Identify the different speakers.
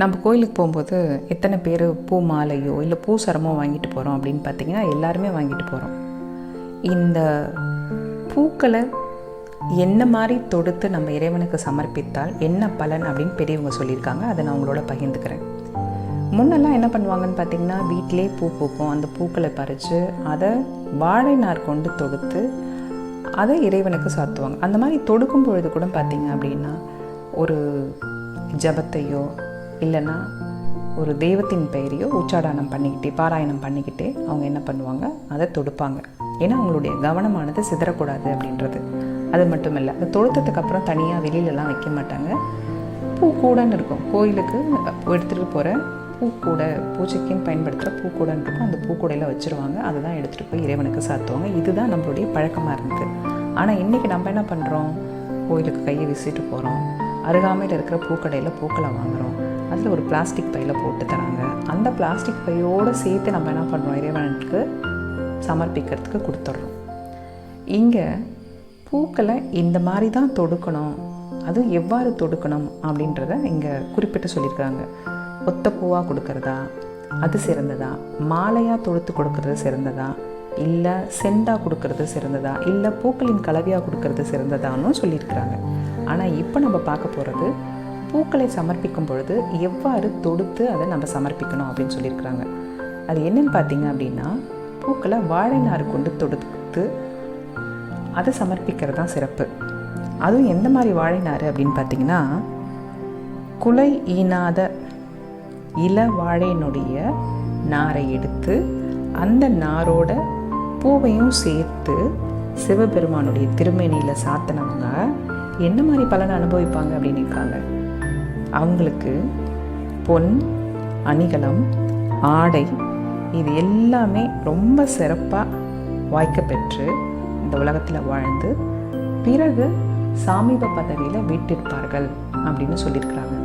Speaker 1: நம்ம கோயிலுக்கு போகும்போது எத்தனை பேர் பூ மாலையோ இல்லை பூ சரமோ வாங்கிட்டு போகிறோம் அப்படின்னு பார்த்தீங்கன்னா எல்லாருமே வாங்கிட்டு போகிறோம் இந்த பூக்களை என்ன மாதிரி தொடுத்து நம்ம இறைவனுக்கு சமர்ப்பித்தால் என்ன பலன் அப்படின்னு பெரியவங்க சொல்லியிருக்காங்க. அதை நான் உங்களோட பகிர்ந்துக்கிறேன். முன்னெல்லாம் என்ன பண்ணுவாங்கன்னு பார்த்தீங்கன்னா வீட்டிலே பூ பூக்கும் அந்த பூக்களை பறித்து அதை வாழை நார் கொண்டு தொடுத்து அதை இறைவனுக்கு சாத்துவாங்க. அந்த மாதிரி தொடுக்கும் பொழுது கூட பார்த்தீங்க அப்படின்னா ஒரு ஜபத்தையோ இல்லைன்னா ஒரு தெய்வத்தின் பெயரையோ உச்சாடானம் பண்ணிக்கிட்டே பாராயணம் பண்ணிக்கிட்டே அவங்க என்ன பண்ணுவாங்க? அதை தொடுப்பாங்க. ஏன்னா அவங்களுடைய கவனமானது சிதறக்கூடாது அப்படின்றது. அது மட்டும் இல்லை அது தொடுத்ததுக்கு அப்புறம் தனியாக வெளியிலலாம் வைக்க மாட்டாங்க. பூக்கூடன்னு இருக்கும். கோயிலுக்கு எடுத்துகிட்டு போகிற பூக்கூடை பூஜைக்குன்னு பயன்படுத்துகிற பூக்கூடன்னு இருக்கும். அந்த பூக்கூடையில் வச்சுருவாங்க. அதை தான் எடுத்துகிட்டு போய் இறைவனுக்கு சாத்துவாங்க. இதுதான் நம்மளுடைய பழக்கமாக இருந்தது. ஆனால் இன்றைக்கி நம்ம என்ன பண்ணுறோம் கோயிலுக்கு கையை வீசிட்டு போகிறோம் அருகாமையில் இருக்கிற பூக்கடையில் பூக்களை வாங்குகிறோம் அதில் ஒரு பிளாஸ்டிக் பையில் போட்டு தராங்க. அந்த பிளாஸ்டிக் பையோடு சேர்த்து நம்ம என்ன பண்ணுறோம்? இறைவனுக்கு சமர்ப்பிக்கிறதுக்கு கொடுத்துட்றோம். இங்கே பூக்களை இந்த மாதிரி தான் தொடுக்கணும். அது எவ்வாறு தொடுக்கணும் அப்படின்றத இங்கே குறிப்பிட்டு சொல்லியிருக்காங்க. ஒத்த பூவாக கொடுக்கறதா? அது சிறந்ததா? மாலையாக தொடுத்து கொடுக்கறது சிறந்ததா? இல்லை செண்டாக கொடுக்கறது சிறந்ததா? இல்லை பூக்களின் கலவையாக கொடுக்கறது சிறந்ததான்னு சொல்லியிருக்கிறாங்க. ஆனால் இப்போ நம்ம பார்க்க போகிறது பூக்களை சமர்ப்பிக்கும் பொழுது எவ்வாறு தொடுத்து அதை நம்ம சமர்ப்பிக்கணும் அப்படின்னு சொல்லியிருக்கிறாங்க. அது என்னன்னு பார்த்தீங்க அப்படின்னா பூக்களை வாழை நார் கொண்டு தொடுத்து அதை சமர்ப்பிக்கிறது தான் சிறப்பு. அதுவும் எந்த மாதிரி வாழை நார் அப்படின்னு பார்த்தீங்கன்னா குலை ஈனாத இள வாழையினுடைய நாரை எடுத்து அந்த நாரோட பூவையும் சேர்த்து சிவபெருமானுடைய திருமேனியில் சாத்தினவங்க என்ன மாதிரி பலனை அனுபவிப்பாங்க அப்படின்னு இருக்காங்க அவங்களுக்கு பொன் அணிகலம் ஆடை இது எல்லாமே ரொம்ப சிறப்பாக வாய்க்க பெற்று இந்த உலகத்தில் வாழ்ந்து பிறகு சாமீப பதவியில் வீட்டிருப்பார்கள் அப்படின்னு சொல்லியிருக்கிறாங்க.